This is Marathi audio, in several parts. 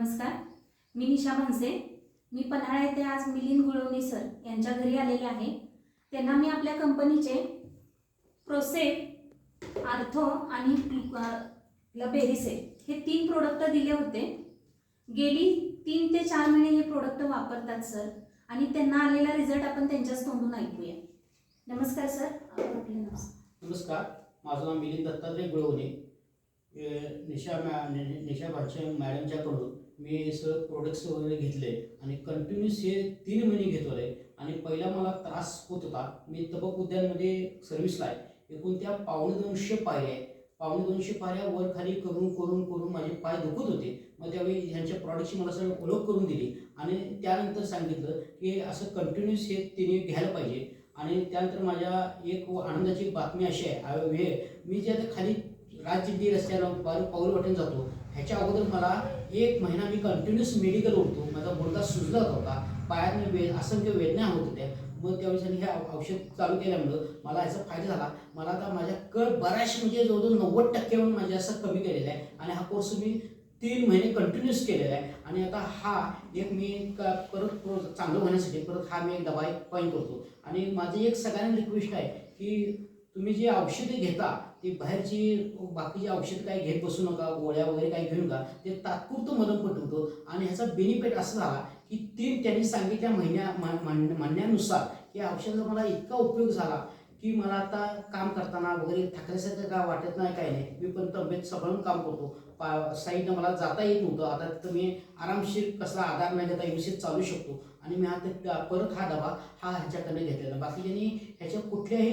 नमस्कार. मी निशा मनसे. मी पन्हाळा येथे आज मिलिंद गुळवणी सर यांच्या घरी आलेले आहे. त्यांना मी आपल्या कंपनीचे प्रोसे आर्थो आणि लबेरिसे हे तीन प्रोडक्ट दिले होते. गेली तीन ते चार महिने हे प्रोडक्ट वापरतात सर. आणि त्यांना आलेला रिझल्ट आपण त्यांच्याच तोंडून ऐकूया. नमस्कार सर. आपले नमस्कार. माझं नाव मिलिंद दत्तात्रय गुळवणे. निशा मॅ निशा भाचे मॅडमच्याकडून मी सगळं प्रोडक्ट्स वगैरे घेतले आणि कंटिन्यूस हे तीन महिने घेतो आहे आणि पहिला मला त्रास होत होता. मी तबक उद्यानमध्ये सर्व्हिसला आहे. एकूण त्या पावणे दोनशे पायऱ्या आहे पावणे दोनशे पायऱ्या वर खाली करून करून करून माझे पाय दुखत होते. मग त्यावेळी ह्यांच्या प्रॉडक्टची मला सगळं ओळख करून दिली. आणि त्यानंतर सांगितलं की असं कंटिन्यूस हे तिने घ्यायला पाहिजे. आणि त्यानंतर माझ्या एक आनंदाची बातमी अशी आहे. मी जे आता खाली राजजिद्दी रस्त्याला पाऊल वाटून जातो. ह्याच्या अगोदर मला एक महिना मी कंटिन्युअस मेडिकल उठतो माझा गुडघा सुजला होता. पायात वे असंख्य वेदना होत होत्या. मग त्यावेळेस हे औषध चालू केल्यामुळं मला याचा फायदा झाला. मला आता माझ्या कळ बऱ्याचशा म्हणजे जवळजवळ नव्वद टक्क्याहून माझ्या असं कमी केलेलं आहे. आणि हा कोर्स मी तीन महिने कंटिन्युअस केलेला आहे. आणि आता हा एक मी क- परत चांगलं होण्यासाठी परत हा मी एक डबा एक पॉईंट करतो. आणि माझी एक सगळ्यांना रिक्वेस्ट आहे की तुम्ही जी औषधे घेता ती बाहेरची बाकीची औषध काही घेत बसू नका गोळ्या वगैरे काही घेऊ नका ते तात्पुरतं मदत पटवतो. आणि ह्याचा बेनिफिट असा झाला की तीन त्यांनी सांगितल्या महिन्या मान- म्हणण्यानुसार या औषधाचा मला इतका उपयोग झाला की मला आता काम करताना वगैरे थकल्यासारखं काय वाटत नाही काही नाही. मी पण तब्येत सांभाळून काम करतो. साईडनं मला जाता येत नव्हतं. आता तिथं मी आरामशीर कसला आधार नाही घेता व्यवस्थित चालू शकतो. आणि मी आता परत हा डबा हा ह्याच्याकडे घेतलेला. बाकीच्यांनी ह्याच्या कुठल्याही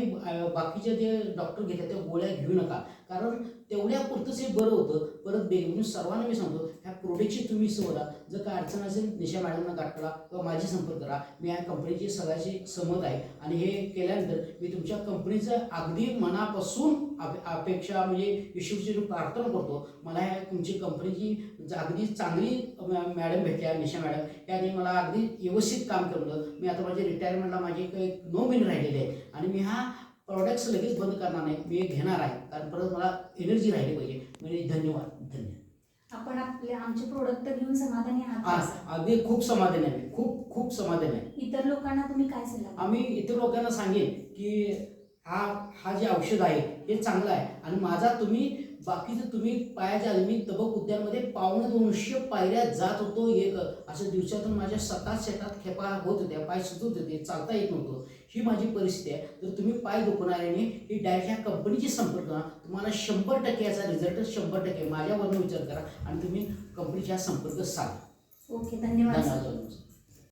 बाकीचे जे डॉक्टर घेतात त्या गोळ्या घेऊ नका. कारण तेवढ्या पुरतंच हे बरं होतं. परत बे म्हणून सर्वांना मी सांगतो ह्या प्रोडक्टची तुम्ही सोडा जर काय अडचण असेल निशा मॅडमना गाठला करा किंवा माझी संपर्क करा. मी या कंपनीची सगळ्याची सहमत आहे. आणि हे केल्यानंतर मी तुमच्या कंपनीचं अगदी मनापासून अपेक्षा म्हणजे ईश्वरची प्रार्थना करतो. मला ह्या तुमची कंपनीची अगदी चांगली मॅडम भेटल्या निशा मॅडम. यांनी मला अगदी व्यवस्थित काम केलं. मी आता माझे रिटायरमेंटला माझे काही नऊ महिने राहिलेले आहे आणि मी हा प्रॉडक्ट्स लगेच बंद करणार नाही. मी घेणार आहे. कारण परत मला एनर्जी राहिली पाहिजे. म्हणजे धन्यवाद. धन्यवाद. आपण आपले आमचे प्रोडक्ट घेऊन समाधानी आहात? अगदी खूप समाधान आहे. खूप खूप समाधान आहे. इतर लोकांना तुम्ही काय सल्ला द्याल? आम्ही इतर लोकांना सांगेन की हा हा जे औषध आहे हे चांगलं आहे. आणि माझा तुम्ही बाकीचं तुम्ही पायाच्या आधी मी तबक उद्यानमध्ये पावणे दोनशे पायऱ्या जात होतो एक असं दिवसातून माझ्या सतत शेतात खेपा होत होत्या पाय सुचत होते चालता येत नव्हतं. ही माझी परिस्थिती आहे. तर तुम्ही पाय दुखणाऱ्याने ही डायरेक्ट ह्या कंपनीची संपर्क करा तुम्हाला शंभर टक्के याचा रिझल्ट शंभर टक्के माझ्यावरनं विचार करा आणि तुम्ही कंपनीच्या संपर्क साधा. ओके धन्यवाद.